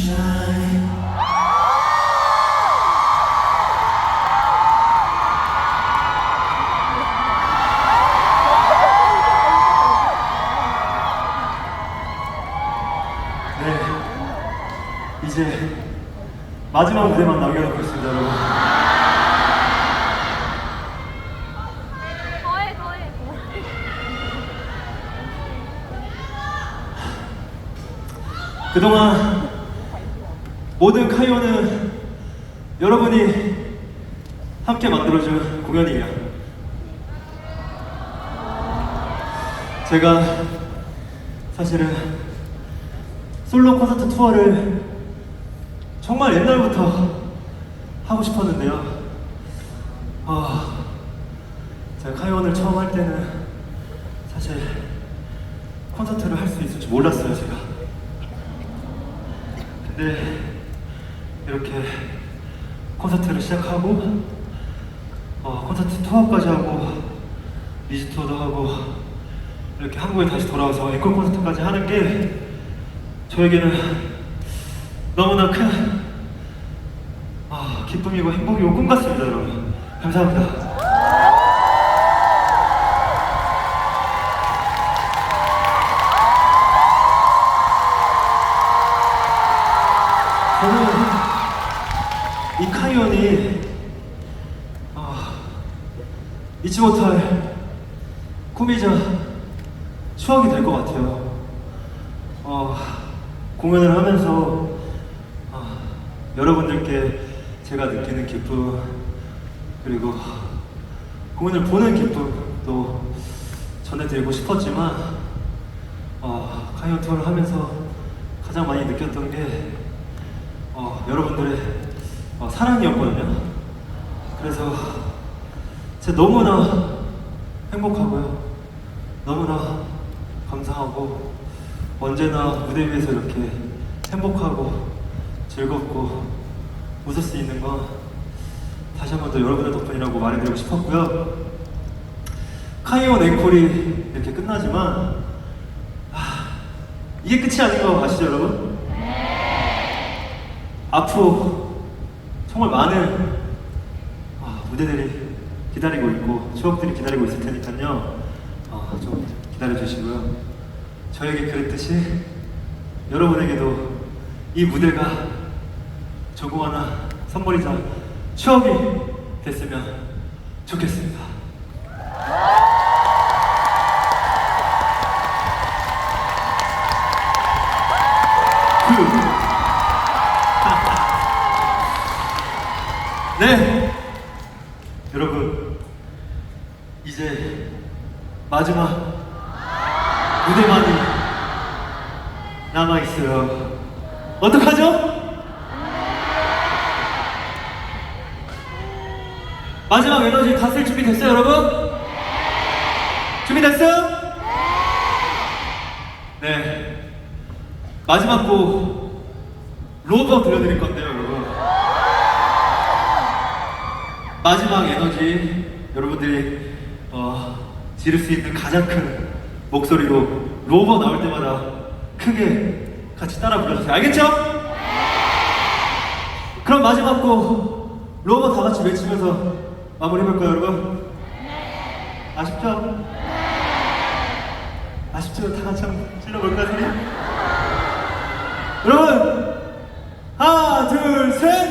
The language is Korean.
네, 이제 마지막 무대만 남겨놓고 있습니다, 여러분. 더해 더해 그동안 모든 카이오는 여러분이 함께 만들어준 공연이에요. 제가 사실은 솔로 콘서트 투어를 정말 옛날부터 하고 싶었는데요. 아, 제가 카이온을 처음 할 때는 사실 콘서트를 할 수 있을 줄 몰랐어요, 제가. 근데 이렇게 콘서트를 시작하고 어, 콘서트 투어까지 하고 미즈 투어도 하고 이렇게 한국에 다시 돌아와서 앵콜 콘서트까지 하는 게 저에게는 너무나 큰 아, 기쁨이고 행복이고 꿈 같습니다, 여러분. 감사합니다. 아, 잊지 못할 꿈이자 추억이 될 것 같아요. 어, 공연을 하면서 아, 여러분들께 제가 느끼는 기쁨 그리고 공연을 보는 기쁨도 전해드리고 싶었지만 어, 카이온 투어를 하면서 가장 많이 느꼈던 게 어, 여러분들의 어, 사랑이었거든요. 그래서 제가 너무나 행복하고요. 너무나 감사하고 언제나 무대 위에서 이렇게 행복하고 즐겁고 웃을 수 있는 건 다시 한 번 더 여러분들 덕분이라고 말해드리고 싶었고요. 카이온 앵콜이 이렇게 끝나지만 아, 이게 끝이 아닌 거 아시죠 여러분? 앞으로 정말 많은 아, 무대들이 기다리고 있고 추억들이 기다리고 있을 테니까요. 어, 좀 기다려 주시고요. 저에게 그랬듯이 여러분에게도 이 무대가 조금 하나 선물이자 추억이 됐으면 좋겠습니다. 그 네, 여러분 이제 마지막 무대만이 남아 있어요. 어떡하죠? 마지막 에너지 다 쓸 준비 됐어요, 여러분? 준비 됐어요? 네. 마지막 곡 로버 들려드릴 건데요, 여러분. 마지막 에너지 여러분들이 어, 지를 수 있는 가장 큰 목소리로 로버 나올 때마다 크게 같이 따라 불러주세요. 알겠죠? 그럼 마지막 곡 로버 다 같이 외치면서 마무리 해볼까요, 여러분? 아쉽죠? 아쉽죠? 다 같이 한번 질러볼까요, 소리? 여러분, 하나, 둘, 셋!